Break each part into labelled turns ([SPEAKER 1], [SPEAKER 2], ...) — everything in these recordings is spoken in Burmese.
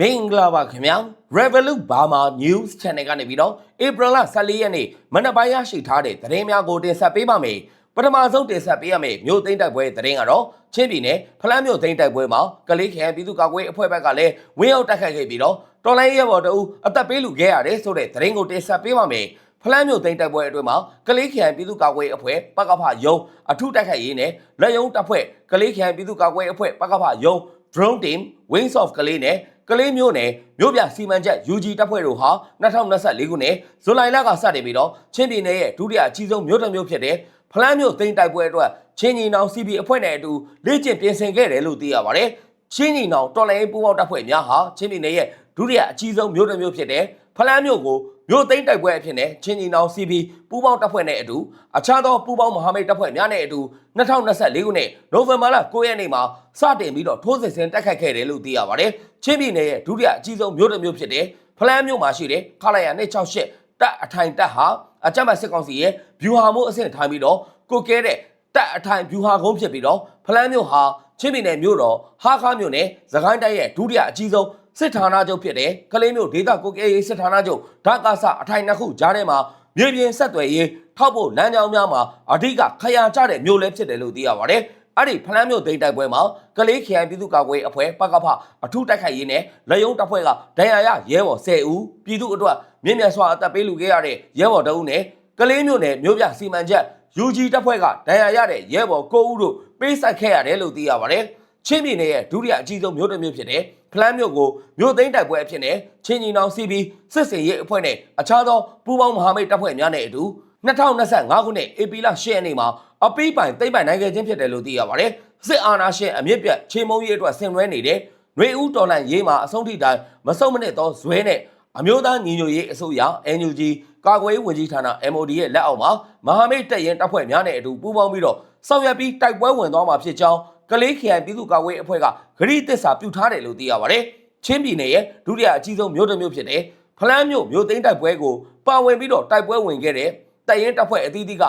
[SPEAKER 1] မင်္ဂလာပါခင်ဗျာ Revolut Burma News Channel ကနေပြီးတော့ April 14ရက်နေ့မနက်ပိုင်းရရှိထားတဲ့သတင်းများကိုတင်ဆက်ပေးပါမယ်ပထမဆုံးတင်ဆက်ပေးရမယ့်မြို့သိမ်းတိုက်ပွဲသတင်းကတော့ချင်းပြည်နယ်ဖလန်းမြို့သိမ်းတိုက်ပွဲမှာကလေးခရိုင်ပြည်သူ့ကာကွယ်အဖွဲ့ဘက်ကလည်းဝင်းအောင်တိုက်ခိုက်ခဲ့ပြီးတော့တော်လိုင်းရဲဘော်တအူအသက်ပေးလူခဲ့ရတယ်ဆိုတဲ့သတင်းကိုတင်ဆက်ပေးပါမယ်ဖလန်းမြို့သိမ်းတိုက်ပွဲအတွင်းမှာကလေးခရိုင်ပြည်သူ့ကာကွယ်အဖွဲ့ပကဖယုံအထုတိုက်ခိုက်ရေးနဲ့လက်ယုံတပ်ဖွဲ့ကလေးခရိုင်ပြည်သူ့ကာကွယ်အဖွဲ့ပကဖယုံ drone team wings of ကလေးနဲ့ ကလေးမျိုးနယ်မြို့ပြစီမံချက် UG တပ်ဖွဲ့တို့ဟာ2024ခုနှစ်ဇူလိုင်လကစတင်ပြီးတော့ချင်းပြည်နယ်ရဲ့ဒုတိယအကြီးဆုံးမြို့တစ်မြို့ဖြစ်တဲ့ဖလန်းမြို့သိမ်းတိုက်ပွဲအတွက်ချင်းညီနောင် CB အဖွဲ့နဲ့အတူလေ့ကျင့်ပြင်ဆင်ခဲ့တယ်လို့သိရပါတယ်။ချင်းညီနောင်တော်လိုင်းပူးပေါင်းတပ်ဖွဲ့များဟာချင်းပြည်နယ်ရဲ့ဒုတိယအကြီးဆုံးမြို့တစ်မြို့ဖြစ်တဲ့ ဖလန်းမြို့ကိုမြို့သိမ်းတိုက်ပွဲအဖြစ်နဲ့ချင်းညီနောင် CB ပူးပေါင်းတပ်ဖွဲ့နဲ့အတူအခြားသောပူးပေါင်းမဟာမိတ်တပ်ဖွဲ့များနဲ့အတူ2024ခုနှစ်နိုဝင်ဘာလ9ရက်နေ့မှာစတင်ပြီးတော့ထိုးစစ်ဆင်တိုက်ခိုက်ခဲ့တယ်လို့သိရပါတယ်။ချင်းပြည်နယ်ရဲ့ဒုတိယအကြီးဆုံးမြို့တစ်မြို့ဖြစ်တဲ့ဖလန်းမြို့မှာရှိတဲ့ခလာယာ268တပ်အထိုင်တပ်ဟာအကြမ်းဖက်စစ်ကောင်စီရဲ့ဗျူဟာမှုအဆင့်ထိုင်ပြီးတော့ကိုကဲတဲ့တပ်အထိုင်ဗျူဟာကုန်းဖြစ်ပြီးတော့ဖလန်းမြို့ဟာချင်းပြည်နယ်မြို့တော်ဟာခါမြို့နယ်သခိုင်းတိုင်းရဲ့ဒုတိယအကြီးဆုံး စစ်ဌာနချုပ်ဖြစ်တဲ့ကလေးမြို့ဒေသကိုကဲရေးစစ်ဌာနချုပ်ဓာတ်ကာဆအထိုင်နှစ်ခုကြားထဲမှာမြေပြင်ဆက်သွယ်ရေးထောက်ဖို့လမ်းကြောင်းများမှာအဓိကခရာကျတဲ့မြို့လဲဖြစ်တယ်လို့သိရပါတယ်။အဲ့ဒီဖလန်းမြို့သိမ်းတိုက်ပွဲမှာကလေးခရိုင်ပြည်သူ့ကာကွယ်အဖွဲ့ပကဖအထူးတိုက်ခိုက်ရေးနဲ့လက်ယုံတပ်ဖွဲ့ကဒဏ်ရာရရဲဘော်10ဦးပြည်သူ့အတွက်မြင့်မြတ်စွာအသက်ပေးလူခဲ့ရတဲ့ရဲဘော်တအုပ်နဲ့ကလေးမြို့နယ်မြို့ပြစီမံချက် UG တပ်ဖွဲ့ကဒဏ်ရာရတဲ့ရဲဘော်9ဦးတို့ပေးဆက်ခဲ့ရတယ်လို့သိရပါတယ်။ ချင်းပြည်နယ်ရဲ့ဒုတိယအကြီးဆုံးမြို့တစ်မြို့ဖြစ်တဲ့ဖလန်းမြို့ကိုမြို့သိမ်းတိုက်ပွဲအဖြစ်နဲ့ချင်းညီနောင် CB စစ်စင်ရေးအဖွဲ့နဲ့အခြားသောပူးပေါင်းမဟာမိတ်တပ်ဖွဲ့များနဲ့အတူ2025ခုနှစ်ဧပြီလ10ရက်နေ့မှာအပိပိုင်သိမ့်ပိုင်နိုင်ခဲ့ခြင်းဖြစ်တယ်လို့သိရပါတယ်။စစ်အာဏာရှင်အမြင့်ပြတ်ချင်းမုံရေးအတွက်ဆင်နွှဲနေတဲ့ຫນွေဦးတော်လန်ရေးမှာအဆုံးထိတိုင်းမစုံမနစ်သောဇွဲနဲ့အမျိုးသားညီညွတ်ရေးအစိုးရ NUG ကာကွယ်ရေးဝန်ကြီးဌာန MOD ရဲ့လက်အောက်မှာမဟာမိတ်တပ်ရင်တပ်ဖွဲ့များနဲ့အတူပူးပေါင်းပြီးတော့ဆောင်ရွက်ပြီးတိုက်ပွဲဝင်သွားမှာဖြစ်ကြောင်း ကလေးခရိုင်ပြည်သူ့ကာကွယ်ရေးအဖွဲ့ကဂရိတစ္ဆာပြုထားတယ်လို့သိရပါတယ်။ချင်းပြည်နယ်ရဲ့ဒုတိယအကြီးဆုံးမြို့တစ်မြို့ဖြစ်တဲ့ဖလန်းမြို့မြို့သိမ်းတိုက်ပွဲကိုပါဝင်ပြီးတော့တိုက်ပွဲဝင်ခဲ့တဲ့တပ်ရင်တပ်ဖွဲ့အသီးသီးက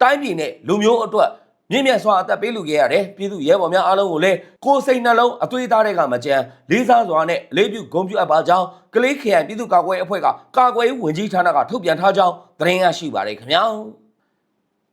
[SPEAKER 1] တိုင်းပြည်နဲ့လူမျိုးအတွက်မြင့်မြတ်စွာအသက်ပေးလူခဲ့ရတယ်ပြည်သူရဲဘော်များအားလုံးကိုလည်းကိုယ်စိတ်နှလုံးအသွေးသားတွေကမကြမ်းလေးစားစွာနဲ့အလေးပြုဂုဏ်ပြုအပ်ပါကြောင်းကလေးခရိုင်ပြည်သူ့ကာကွယ်ရေးအဖွဲ့ကကာကွယ်ရေးဝန်ကြီးဌာနကထုတ်ပြန်ထားကြောင်းသတင်းရရှိပါတယ်ခင်ဗျာ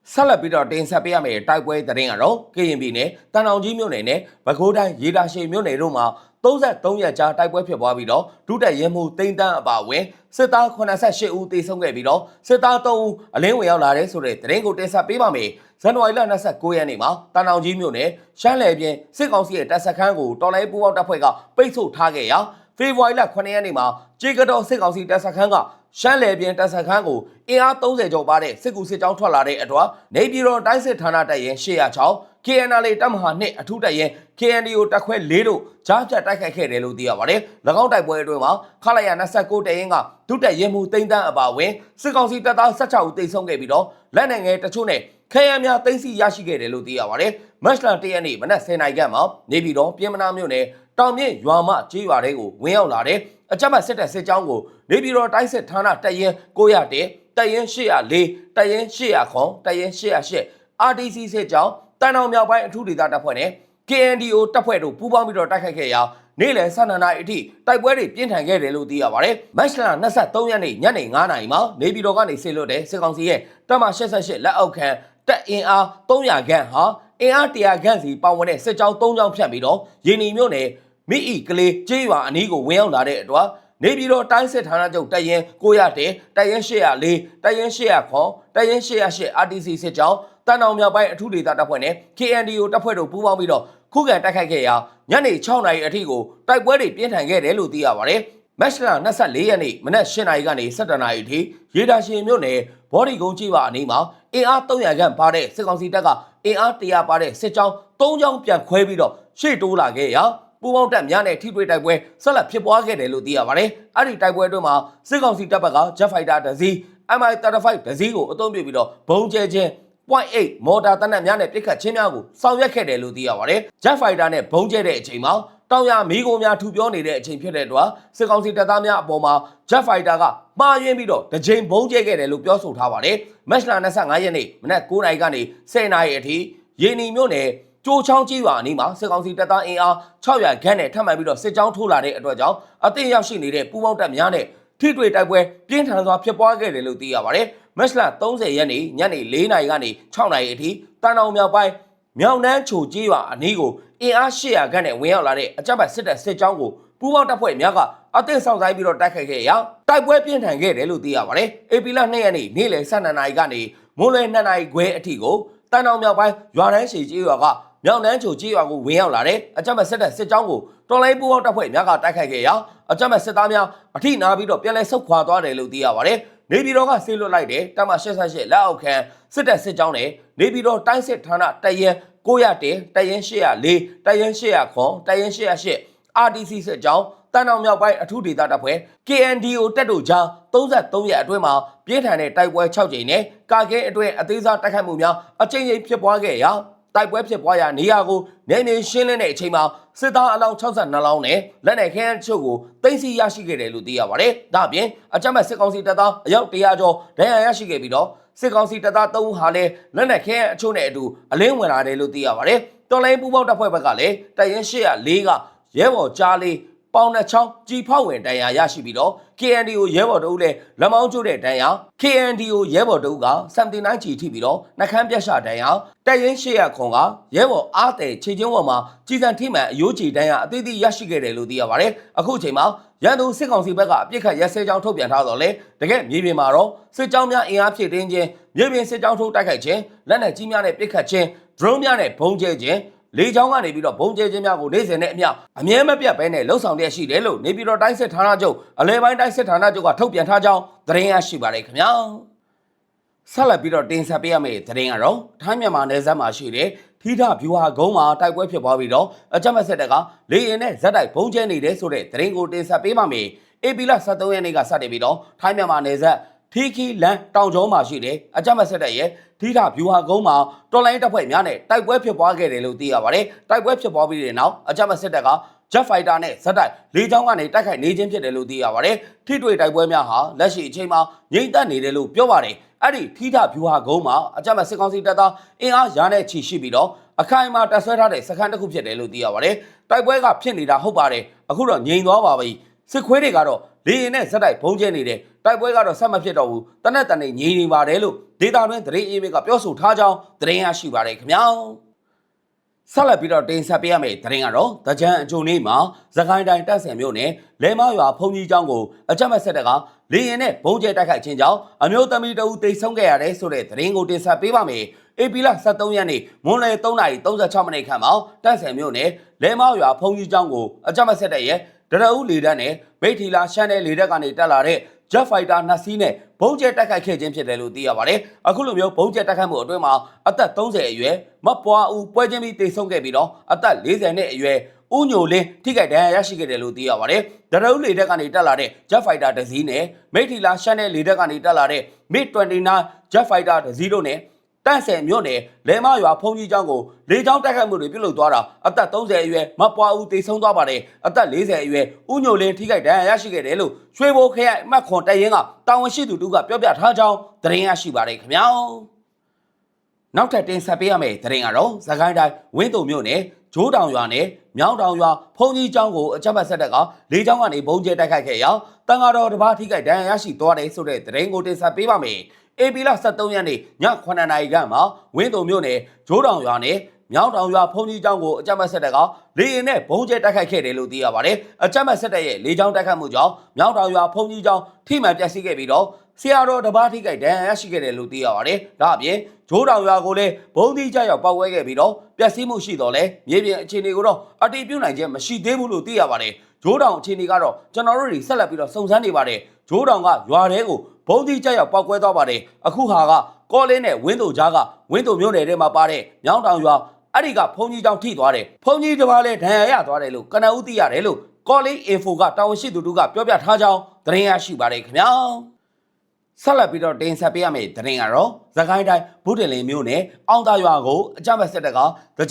[SPEAKER 1] ဆက်လက်ပြီးတော့တင်ဆက်ပေးရမယ့်တိုက်ပွဲသတင်းကတော့ကရင်ပြည်နယ်တန်အောင်ကြီးမြို့နယ်နဲ့ပဲခူးတိုင်းရေတာရှိမြို့နယ်တို့မှာ33ရက်ကြာတိုက်ပွဲဖြစ်ပွားပြီးတော့ဒုတက်ရဲမှုတိမ့်တန်းအပါအဝင်စစ်သား88ဦးသေဆုံးခဲ့ပြီးတော့စစ်သား3ဦးအလင်းဝင်ရောက်လာတဲ့ဆိုတဲ့သတင်းကိုတင်ဆက်ပေးပါမယ်ဇန်နဝါရီလ29ရက်နေ့မှာတန်အောင်ကြီးမြို့နယ်ရှမ်းလယ်ပြင်စစ်ကောင်စီရဲ့တပ်စခန်းကိုတော်လိုင်းပူပေါင်းတပ်ဖွဲ့ကပိတ်ဆို့ထားခဲ့ရာဖေဖော်ဝါရီလ9ရက်နေ့မှာကြေကတော်စစ်ကောင်စီတပ်စခန်းက ရှမ်းလယ်ပြင်တပ်စခန်းကိုအင်အား30ကျော်ပါတဲ့စစ်ကူစစ်ကြောင်းထွက်လာတဲ့အတွက်နေပြည်တော်တိုင်းစစ်ဌာနတပ်ရင်806 KNL တပ်မဟာ2အထူးတပ်ရင် KNDO တပ်ခွဲ၄တို့ကြားဖြတ်တိုက်ခိုက်ခဲ့တယ်လို့သိရပါတယ်။၎င်းတိုက်ပွဲအတွင်းမှာခလာရ29တပ်ရင်ကဒုတပ်ရင်မှုတိမ့်တန်းအပါအဝင်စစ်ကောင်စီတပ်သား16ဦးတိတ်ဆုံးခဲ့ပြီးတော့လက်နက်ငယ်တချို့နဲ့ ခရမ်းများသိမ်းဆီရရှိခဲ့တယ်လို့သိရပါတယ်။မတ်လ၁ရက်နေ့မနက်10:00နာရီခန့်မှာနေပြည်တော်ပြည်မနာမြို့နယ်တောင်မြင့်ရွာမကျေးရွာတွေကိုဝင်ရောက်လာတဲ့အကြမ်းဖက်စစ်တပ်စစ်ကြောင်းကိုနေပြည်တော်တိုင်းစစ်ဌာနတပ်ရင်901တပ်ရင်804တပ်ရင်800ခွန်တပ်ရင်808 RTC စစ်ကြောင်းတန်အောင်မြောက်ပိုင်းအထူးဒေသတပ်ဖွဲ့နဲ့ KNDO တပ်ဖွဲ့တို့ပူးပေါင်းပြီးတော့တိုက်ခိုက်ခဲ့ရာနေ့လယ်12နာရီအထိတိုက်ပွဲတွေပြင်းထန်ခဲ့တယ်လို့သိရပါတယ်။မတ်လ23ရက်နေ့ညနေ9နာရီမှာနေပြည်တော်ကနေဆင်းလွတ်တဲ့စစ်ကောင်စီရဲ့တပ်မ88လက်အောက်ခံ တပ်အင်အား300ခန့်ဟာအင်အား100ခန့်စီပါဝင်တဲ့စစ်ကြောင်း3ကြောင်းဖြတ်ပြီးတော့ရင်းနီမြို့နယ်မိဤကလေးကျေးရွာအနီးကိုဝင်ရောက်လာတဲ့အတွက်နေပြည်တော်တိုင်းစစ်ဌာနချုပ်တပ်ရင်900တဲတပ်ရင်804တပ်ရင်800ခွန်တပ်ရင်808 RTC စစ်ကြောင်းတန်အောင်မြောက်ပိုင်းအထူးဒေသတပ်ဖွဲ့နဲ့ KNDO တပ်ဖွဲ့တို့ပူးပေါင်းပြီးတော့ခုခံတိုက်ခိုက်ခဲ့ရာညနေ6နာရီအထိကိုတိုက်ပွဲတွေပြင်းထန်ခဲ့တယ်လို့သိရပါတယ်။ မက်လ24ရက်နေ့မနက်8နာရီကနေ17နာရီအထိရေဒါရှင်မြို့နယ်ဘော်ဒီကုန်းကြီးပါအနီးမှာအင်အား300ခန့်ပါတဲ့စစ်ကောင်စီတပ်ကအင်အား100ပါတဲ့စစ်ကြောင်း3ကြောင်းပြန်ခွဲပြီးတော့ရှေ့တိုးလာခဲ့ရာပူပေါင်းတပ်များနဲ့ထိတွေ့တိုက်ပွဲဆက်လက်ဖြစ်ပွားခဲ့တယ်လို့သိရပါတယ်။အဲ့ဒီတိုက်ပွဲအတွင်းမှာစစ်ကောင်စီတပ်ဘက်က Jet Fighter တစ်စီး MI-35 တစ်စီးကိုအသုံးပြုပြီးတော့ဘုံကျဲခြင်း 0.8မော်တာတနက်များနဲ့ပစ်ခတ်ခြင်းများကိုဆောင်ရွက်ခဲ့တယ်လို့သိရပါတယ်။ Jet Fighter နဲ့ဘုံကျဲတဲ့အချိန်မှာတောင်ရမီးကိုများထူပြောနေတဲ့အချိန်ဖြစ်တဲ့အတွက်စစ်ကောင်စီတပ်သားများအပေါ်မှာ Jet Fighter ကမှားယွင်းပြီးတော့တစ်ချိန်ဘုံကျဲခဲ့တယ်လို့ပြောဆိုထားပါတယ်။မတ်လ25ရက်နေ့မနက်9:00နာရီကနေ10:00နာရီအထိရေနီမြို့နယ်ကြိုးချောင်းကြီးရွာအနီးမှာစစ်ကောင်စီတပ်သားအင်အား600ခန့်နဲ့ထပ်မံပြီးတော့စစ်ကြောင်းထိုးလာတဲ့အတွက်ကြောင့်အသင်းရောက်ရှိနေတဲ့ပူးပေါင်းတပ်များနဲ့ထိတွေ့တိုက်ပွဲပြင်းထန်စွာဖြစ်ပွားခဲ့တယ်လို့သိရပါတယ်။ မက်စလာ30ရက်နေ့ညနေ4နာရီကနေ6နာရီအထိတန်အောင်မြောက်ပိုင်းမြောင်နှန်းချိုကြီးရွာအနီးကိုအင်အား800ခန့်နဲ့ဝင်ရောက်လာတဲ့အကြမ်းဖက်စစ်တပ်စစ်ကြောင်းကိုပူးပေါင်းတပ်ဖွဲ့များကအသင်းဆောင်ဆိုင်ပြီးတော့တိုက်ခိုက်ခဲ့ရာတိုက်ပွဲပြင်းထန်ခဲ့တယ်လို့သိရပါတယ်။အေပီလာ2ရက်နေ့နေ့လယ်12နာရီကနေမိုးလယ်2နာရီခွဲအထိကိုတန်အောင်မြောက်ပိုင်းရွာတန်းရှိကြီးရွာကမြောင်နှန်းချိုကြီးရွာကိုဝင်ရောက်လာတဲ့အကြမ်းဖက်စစ်တပ်စစ်ကြောင်းကိုတော်လိုင်းပူပေါင်းတပ်ဖွဲ့များကတိုက်ခိုက်ခဲ့ရာအကြမ်းဖက်စစ်သားများအထိနာပြီးတော့ပြန်လည်ဆုတ်ခွာသွားတယ်လို့သိရပါတယ်။ နေပြည်တော်ကဆေးလွတ်လိုက်တဲ့တမ88လက်အောက်ခံစစ်တပ်စစ်ကြောင်းနဲ့နေပြည်တော်တိုင်းစစ်ဌာနတပ်ရဲ900တင်တပ်ရင်း804တပ်ရင်း800ခွန်တပ်ရင်း808 RDC စစ်ကြောင်းတန်အောင်မြောက်ပိုင်းအထူးဒေသတပ်ဖွဲ့ KNDO တပ်တို့ကြား33ရက်အတွင်းမှာပြင်းထန်တဲ့တိုက်ပွဲ6ကြိမ်နဲ့ကာကဲအတွင်းအသေးစားတိုက်ခိုက်မှုများအကြိမ်ကြိမ်ဖြစ်ပွားခဲ့ရာ တိုက်ပွဲဖြစ်ပွားရာနေရာကိုနေမြေရှင်းလင်းတဲ့အချိန်မှာစစ်သားအလောင်း62လောင်းနဲ့လက်နက်ခဲယမ်းအချို့ကိုသိမ်းဆည်းရရှိခဲ့တယ်လို့သိရပါတယ်။ဒါ့အပြင်အကြမ်းဖက်စစ်ကောင်စီတပ်သားအယောက်100ကျော်ဒဏ်ရာရရှိခဲ့ပြီးတော့စစ်ကောင်စီတပ်သား3ဦးဟာလည်းလက်နက်ခဲယမ်းအချို့နဲ့အတူအလင်းဝင်လာတယ်လို့သိရပါတယ်။တော်လိုင်းပူပေါင်းတပ်ဖွဲ့ဘက်ကလည်းတပ်ရင်း804ကရဲဘော်ကြားလေး ပေါင်နှချောင်းကြည်ဖောက်ဝင်တန်ရာရရှိပြီးတော့ KNDO ရဲဘော်တို့လည်းလက်မောင်းကျိုးတဲ့တန်ရာ KNDO ရဲဘော်တို့က79ကြီးထိပြီးတော့နှကမ်းပြက်ရှာတန်ရာတက်ရင်800ခွန်ကရဲဘော်အားတဲ့ခြေချင်းဝတ်မှာကြီးစံထိမှန်အယိုးချီတန်ရာအသေးသေးရရှိခဲ့တယ်လို့သိရပါတယ်အခုချိန်မှာရန်သူစစ်ကောင်စီဘက်ကအပြစ်ခတ်ရက်စဲကြောင်းထုတ်ပြန်ထားတော့လေတကယ်မြေပြင်မှာတော့စစ်ကြောင်းများအင်အားဖြည့်တင်းခြင်းမြေပြင်စစ်ကြောင်းထုတ်တိုက်ခိုက်ခြင်းလက်နက်ကြီးများနဲ့ပစ်ခတ်ခြင်း drone များနဲ့ဘုံကျဲခြင်း လေချောင်းကနေပြီးတော့ဘုံကျဲခြင်းများကိုနေ့စဉ်နဲ့အမျှအမြဲမပြတ်ပဲနဲ့လှုပ်ဆောင်ရရှိတယ်လို့နေပြည်တော်တိုင်းစစ်ဌာနချုပ်အလဲပိုင်းတိုင်းစစ်ဌာနချုပ်ကထုတ်ပြန်ထားကြောင်းသတင်းရရှိပါတယ်ခင်ဗျာဆက်လက်ပြီးတော့တင်ဆက်ပေးရမယ့်သတင်းကတော့ထိုင်းမြန်မာနယ်စပ်မှာရှိတဲ့ထီထဗျူဟာကုန်းမှာတိုက်ပွဲဖြစ်ပွားပြီးတော့အကြမ်းဖက်စစ်တပ်ကလေရင်နဲ့ဇက်တိုက်ဘုံကျဲနေတယ်ဆိုတဲ့သတင်းကိုတင်ဆက်ပေးပါမယ်အေပီလာ73ရက်နေ့ကစတင်ပြီးတော့ထိုင်းမြန်မာနယ်စပ် ထီခီလန်တောင်ကျောမှာရှိတဲ့အကြမ်းဖက်စစ်တပ်ရဲ့ထီထဗျူဟာကုန်းမှာတော်လိုင်းတပ်ဖွဲ့များနဲ့တိုက်ပွဲဖြစ်ပွားခဲ့တယ်လို့သိရပါတယ်တိုက်ပွဲဖြစ်ပွားပြီးတဲ့နောက်အကြမ်းဖက်စစ်တပ်က Jet Fighter နဲ့ဇက်တိုက်လေကြောင်းကနေတိုက်ခိုက်နေခြင်းဖြစ်တယ်လို့သိရပါတယ်။ထိတွေ့တိုက်ပွဲများဟာလက်ရှိအချိန်မှာငြိမ့်သက်နေတယ်လို့ပြောပါတယ်။အဲ့ဒီထိထဗျူဟာကုန်းမှာအကြမ်းဖက်စစ်ကောင်စီတပ်သားအင်အားရာနဲ့ချီရှိပြီးတော့အခိုင်အမာတပ်ဆွဲထားတဲ့စခန်းတစ်ခုဖြစ်တယ်လို့သိရပါတယ်။တိုက်ပွဲကဖြစ်နေတာဟုတ်ပါတယ်။အခုတော့ငြိမ်သွားပါပြီ။စစ်ခွေးတွေကတော့လေရင်နဲ့ဇက်တိုက်ဘုံကျဲနေတယ်။ တိုက်ပွဲကတော့ဆက်မဖြစ်တော့ဘူး။တနက်တန်နေငြိမ်နေပါတယ်လို့ဒေတာတွင်သတင်းအေးမေကပြောဆိုထားကြောင်းသတင်းရရှိပါတယ်ခင်ဗျာ။ဆက်လက်ပြီးတော့တင်ဆက်ပေးရမယ့်သတင်းကတော့တကြံအကျုံနေ့မှာသခိုင်းတိုင်းတပ်ဆင်မြို့နယ်လဲမရွာဖုန်ကြီးကျောင်းကိုအကြမ်းဖက်ဆက်တပ်ကလေရင်နဲ့ဘုံကျဲတိုက်ခိုက်ခြင်းကြောင့်အမျိုးသမီးတဦးတိတ်ဆုံးခဲ့ရတယ်ဆိုတဲ့သတင်းကိုတင်ဆက်ပေးပါမယ်။အေပီလာ73ရက်နေ့မွန်းလယ်3:36မိနစ်ခန့်မှာတပ်ဆင်မြို့နယ်လဲမရွာဖုန်ကြီးကျောင်းကိုအကြမ်းဖက်ဆက်တပ်ရဲ့ဒရအုပ်လေတပ်နဲ့မိထီလာရှမ်းတဲ့လေတပ်ကနေတက်လာတဲ့ Jet Fighter နှစ်စီးနဲ့ဘုံကျဲတိုက်ခိုက်ခဲ့ခြင်းဖြစ်တယ်လို့သိရပါတယ်။အခုလိုမျိုးဘုံကျဲတိုက်ခိုက်မှုအတွင်းမှာအသက်30အရွယ်မပွားဦးပွဲချင်းပြီးတိတ်ဆုံးခဲ့ပြီးတော့အသက်40နှစ်အရွယ်ဦးညိုလင်းထိခိုက်ဒဏ်ရာရရှိခဲ့တယ်လို့သိရပါတယ်။ဒရအုပ်လေတပ်ကနေတက်လာတဲ့ Jet Fighter တစ်စီးနဲ့မိထီလာရှမ်းတဲ့လေတပ်ကနေတက်လာတဲ့ MiG-29 Jet Fighter တစ်စီးတို့နဲ့ တန့်ဆယ်မြို့နယ်လဲမရွာဖုန်ကြီးကျောင်းကိုလေကြောင်းတိုက်ခိုက်မှုတွေပြုလုပ်သွားတာအသက်30အရွယ်မပွားဦးတေဆုံးသွားပါတယ်အသက်40အရွယ်ဦးညိုလင်းထိခိုက်ဒဏ်ရာရရှိခဲ့တယ်လို့ရွှေဘိုခရိုင်အမှတ်ခွန်တရင်ကတာဝန်ရှိသူတို့ကပြောပြထားကြောင်းသတင်းရရှိပါတယ်ခင်ဗျာနောက်ထပ်တင်ဆက်ပေးရမယ့်သတင်းကတော့သခိုင်းတိုင်းဝင်းတုံမြို့နယ်ဂျိုးတောင်ရွာနဲ့မြောင်းတောင်ရွာဖုန်ကြီးကျောင်းကိုအကြမ်းဖက်ဆက်တပ်ကလေကြောင်းကနေဘုံကျဲတိုက်ခိုက်ခဲ့ရာတန်ဃာတော်တစ်ပါးထိခိုက်ဒဏ်ရာရရှိသွားတယ်ဆိုတဲ့သတင်းကိုတင်ဆက်ပေးပါမယ်။ အေပီလာ73ရက်နေ့ည9နာရီခန့်မှာဝင်းတုံမြို့နယ်ဂျိုးတောင်ရွာနဲ့မြောင်းတောင်ရွာဖုန်ကြီးကျောင်းကိုအကြမ်းဖက်ဆက်တပ်ကလေရင်နဲ့ဘုံကျဲတိုက်ခိုက်ခဲ့တယ်လို့သိရပါတယ်။အကြမ်းဖက်ဆက်တပ်ရဲ့လေကြောင်းတိုက်ခိုက်မှုကြောင့်မြောင်းတောင်ရွာဖုန်ကြီးကျောင်းထိမှန်ပျက်စီးခဲ့ပြီးတော့ဆရာတော်တစ်ပါးထိခိုက်ဒဏ်ရာရရှိခဲ့တယ်လို့သိရပါတယ်။ဒါအပြင်ဂျိုးတောင်ရွာကိုလည်းဘုံတိကျရောက်ပောက်ဝဲခဲ့ပြီးတော့ပျက်စီးမှုရှိတော့လဲမြေပြင်အခြေအနေကိုတော့အတိပြုနိုင်ခြင်းမရှိသေးဘူးလို့သိရပါတယ်။ဂျိုးတောင်အခြေအနေကတော့ကျွန်တော်တို့တွေဆက်လက်ပြီးတော့စုံစမ်းနေပါတယ်။ဂျိုးတောင်ကရွာတဲကို ဘုံတိကျရောက်ပောက်ကွဲသွားပါတယ်။အခုဟာကကောလင်းနဲ့ဝင်းတုံကြားကဝင်းတုံမြို့နယ်ထဲမှာပါတဲ့မြောင်းတောင်ရွာအဲ့ဒီကဖုန်ကြီးတောင်ထိသွားတယ်။ဖုန်ကြီးတစ်ပါးလည်းဒဏ်ရာရသွားတယ်လို့ကနဦးသိရတယ်လို့ကောလင်းအင်ဖိုကတာဝန်ရှိသူတို့ကပြောပြထားကြောင်းသတင်းရရှိပါတယ်ခင်ဗျာ။ဆက်လက်ပြီးတော့တင်ဆက်ပေးရမယ့်သတင်းကတော့သခိုင်းတိုင်းဗုဒ္ဓလင်မြို့နယ်အောင်သာရွာကိုအကြမ်းဖက်စစ်တပ်က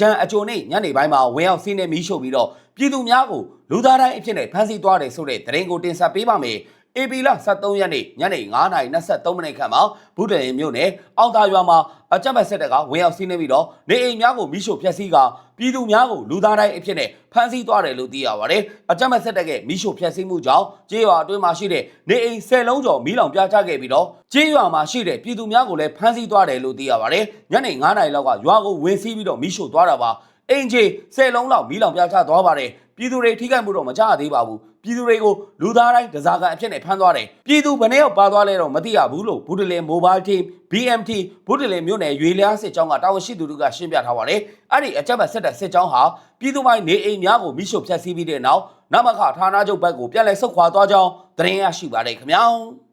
[SPEAKER 1] ကြံအကြိုနေ့ညနေပိုင်းမှာဝင်ရောက်စီးနှင်းမီးရှို့ပြီးတော့ပြည်သူများကိုလူသားတိုင်းအဖြစ်နဲ့ဖမ်းဆီးသွားတယ်ဆိုတဲ့သတင်းကိုတင်ဆက်ပေးပါမယ်။ AP လ23ရက်နေ့ညနေ9:23မိနစ်ခန့်မှာဘုဒ္ဓရင်မြို့နယ်အောင်သာရွာမှာအကြမ်းဖက်စစ်တပ်ကဝင်ရောက်စီးနင်းပြီးတော့နေအိမ်များကိုမိရှို့ဖျက်ဆီးကပြည်သူများကိုလူသားတိုင်းအဖြစ်နဲ့ဖမ်းဆီးသွားတယ်လို့သိရပါတယ်။အကြမ်းဖက်စစ်တပ်ကမိရှို့ဖျက်ဆီးမှုကြောင့်ကြေးရွာအတွင်းမှာရှိတဲ့နေအိမ်၁၀လုံးကျော်မီးလောင်ပြားချခဲ့ပြီးတော့ကြေးရွာမှာရှိတဲ့ပြည်သူများကိုလည်းဖမ်းဆီးသွားတယ်လို့သိရပါတယ်။ညနေ9:00နာရီလောက်ကရွာကိုဝင်စီးပြီးတော့မိရှို့သွားတာပါ။အင်ဂျီ၁၀လုံးလောက်မီးလောင်ပြားချသွားပါတယ်။ပြည်သူတွေထိခိုက်မှုတော့မကြရသေးပါဘူး။ ပြည်သူတွေကိုလူသားတိုင်းဒဇာကန်အဖြစ်နဲ့ဖမ်းသွားတယ်။ပြည်သူဘယ်နှစ်ယောက်ပါသွားလဲတော့မသိရဘူးလို့ဘူးတလင် Mobile Team BMT ဘူးတလင်မြို့နယ်ရွေလျားစစ်ကြောင်းကတာဝန်ရှိသူတို့ကရှင်းပြထားပါတယ်။အဲ့ဒီအကြက်ဘတ်ဆက်တဲ့စစ်ကြောင်းဟာပြည်သူပိုင်းနေအိမ်များကိုမိရှို့ဖျက်ဆီးပြီးတဲ့နောက်နမခဌာနချုပ်ဘက်ကိုပြန်လည်ဆုတ်ခွာသွားကြောင်းသတင်းရရှိပါတယ်ခင်ဗျာ။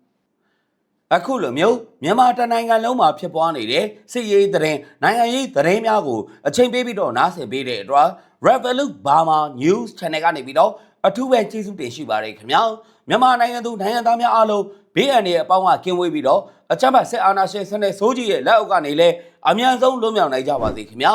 [SPEAKER 1] အခုလိုမျိုးမြန်မာတနိုင်ငံလုံးမှာဖြစ်ပွားနေတဲ့စစ်ရေးသတင်းနိုင်ငံရေးသတင်းများကိုအချိန်ပေးပြီးတော့နားဆင်ပေးတဲ့အတွက် Revolut Burma News Channel ကနေပြီးတော့ အထူးပဲကျေးဇူးတင်ရှိပါတယ်ခင်ဗျာမြန်မာနိုင်ငံသူနိုင်ငံသားများအားလုံးဘေးအန္တရာယ်အပေါင်းကကင်းဝေးပြီးတော့အကြမ်းဖက်စစ်အာဏာရှင်စနစ်ဆိုးကြီးရဲ့လက်အောက်ကနေလည်းအမြန်ဆုံးလွတ်မြောက်နိုင်ကြပါစေခင်ဗျာ